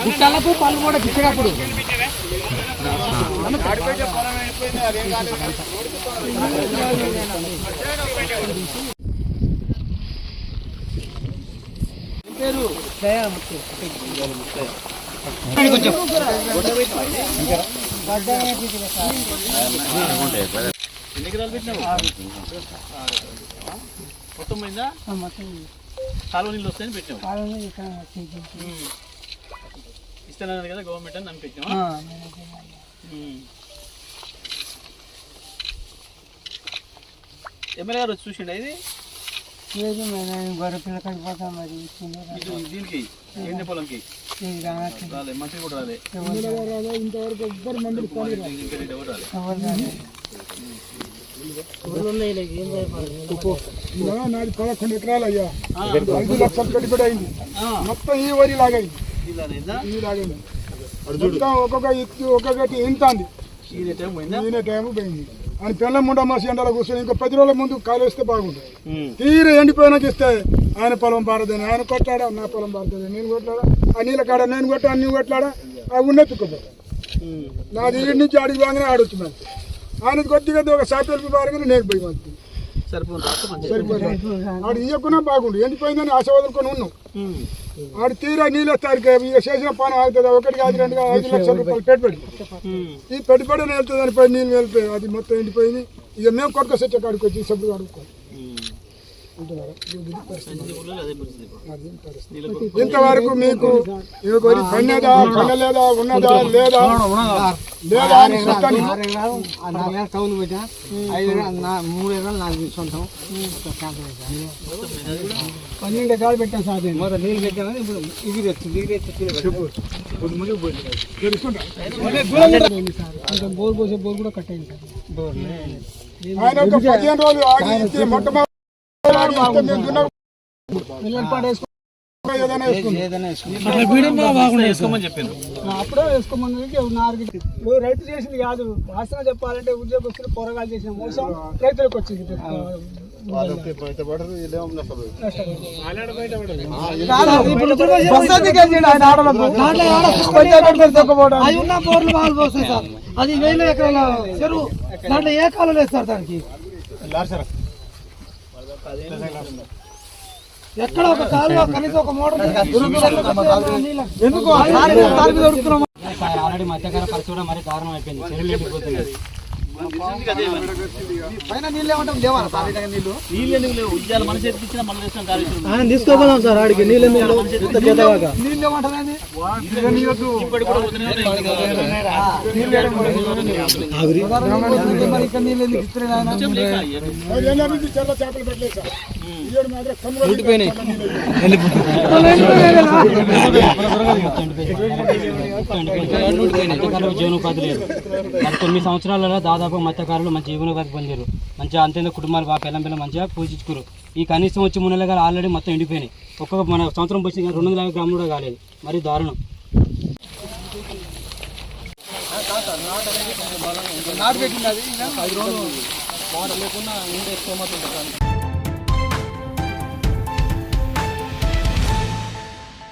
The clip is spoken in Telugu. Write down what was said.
కుక్కలకు పళ్ళు కూడా పిచ్చేటప్పుడు పేరు కొంచెం ఎన్ని ఎకరాలు పెట్టినావు మొత్తం పోయిందా కాలువ నీళ్ళు వస్తాయని పెట్టినావు ఇస్తానన్నది కదా గవర్నమెంట్ అని ఉమ్. ఎమ్మెల్యే గారు వచ్చి చూసిండా ఇది? లేదు మేడం గొర్రె పిల్ల కడిపోతా మరి ఇది దీనికి? ఎండ పొలంకి రాలే కూడా రాలే. ఇంతవరకు ఎవ్వరు ఎవరు రాలే నాది పదకొండు ఎకరాలు అయ్యా. ఐదు లక్షలు పెట్టుబడి అయింది. మొత్తం ఈ వరి లాగైంది. ఒక్కొక్క ఒక్కొక్కటి ఇంత అంది ఇది టైం పోయిందా? ఈయన టైం పోయింది. అని పిల్ల ముండ మాసి ఎండలో కూర్చొని ఇంకో పది రోజుల ముందు కాలేస్తే బాగుంటుంది. తీర ఎండిపోయినాక ఇస్తే ఆయన పొలం పారదని? ఆయన కొట్లాడా? నా పొలం పారుతుంది నేను కొట్లాడా? ఆ నీళ్ళ కాడ నేను కొట్టా అన్ని కొట్లాడా? ఆ ఉన్న తుక్కుపోతా ఉమ్. నాది ఈడి నుంచి ఆడికి బాగానే ఆడొచ్చు మరి. ఆయన కొద్దిగా ఒక సాపేలు పారగానే నేను పోయి మంచి ఆడు ఇవ్వకున్నా బాగుండు. ఎండిపోయిందని ఆశ వదులుకొని ఉన్నాం. ఆడు తీరా నీళ్ళు ఇక చేసిన పని అవుతుంది ఒకటి కాదు రెండు కాదు ఐదు లక్షల రూపాయలు పెట్టుబడి. ఈ పెట్టుబడి వెళ్తుంది అని పోయి నీళ్ళు వెళ్ళిపోయి అది మొత్తం ఎండిపోయింది. ఇక మేము కొట్టుకు వచ్చే కాడికి వచ్చి సభ్యులు అడుగుకోం ఇంతవరకు మీకు మీకు వరి పన్నదా పన్నలేదా ఉన్నదా లేదా లేదా అని చూస్తాను. టౌన్ పెట్టా ఐదు మూడు ఎకరాలు నాకు సొంతం. పన్నెండు ఎకరాలు పెట్టాను సార్ మొదటి నీళ్ళు పెట్టాను ఇప్పుడు ఇది తెచ్చింది ఇది. కొంచెం బోర్ పోసే బోర్ కూడా కట్ అయింది సార్. ఆయన ఒక పదిహేను రోజులు ఆగి మొట్టమొదటి వేసుకోమని అప్పుడే ఇప్పుడు రైతు చేసింది కాదు. వాస్తవం చెప్పాలంటే ఉద్యోగస్తులు పోరగాలు చేసిన మోసం రైతులకు వచ్చింది. అది వేల ఎకరాల చెరువు. దాంట్లో ఏ కాలం లేదు సార్ దానికి. ఎక్కడ ఒక కాలువ కనీసం ఒక మోటార్ ఎందుకు? ఆల్రెడీ మధ్యకాల పరిస్థితి కూడా మరి దారుణం అయిపోయింది చెరువులు ఎండిపోతున్నాయి. పైన నీళ్ళు ఏమంటాం లేవా సార్ ఈ దగ్గర నీళ్ళు నీళ్ళు ఎందుకు లేవు ఉద్యాలు మన చేతికి ఇచ్చినా మన దేశం కాదు ఆయన తీసుకోపోదాం సార్ ఆడికి నీళ్ళు కూడా ఎందుకు ఇస్తున్నాయి చేపలు పెట్టలేదు సార్ జీవనోపాధి లేదు తొమ్మిది సంవత్సరాలలో దాదాపు మత్స్యకారులు మంచి జీవనోపాధి పొందారు మంచిగా అంతేందుకు కుటుంబాలు బాగా పిల్లం పిల్లలు మంచిగా పూజించుకోరు ఈ కనీసం వచ్చి మూడు నెలలు ఆల్రెడీ మొత్తం ఎండిపోయినాయి. ఒక్కొక్క మన సంవత్సరం పోసి రెండు వందల యాభై గ్రాములు కూడా కాలేదు. మరి దారుణం. నాటు పెట్టింది అది. ఐదు రోజులు లేకుండా ఉండే స్తోమత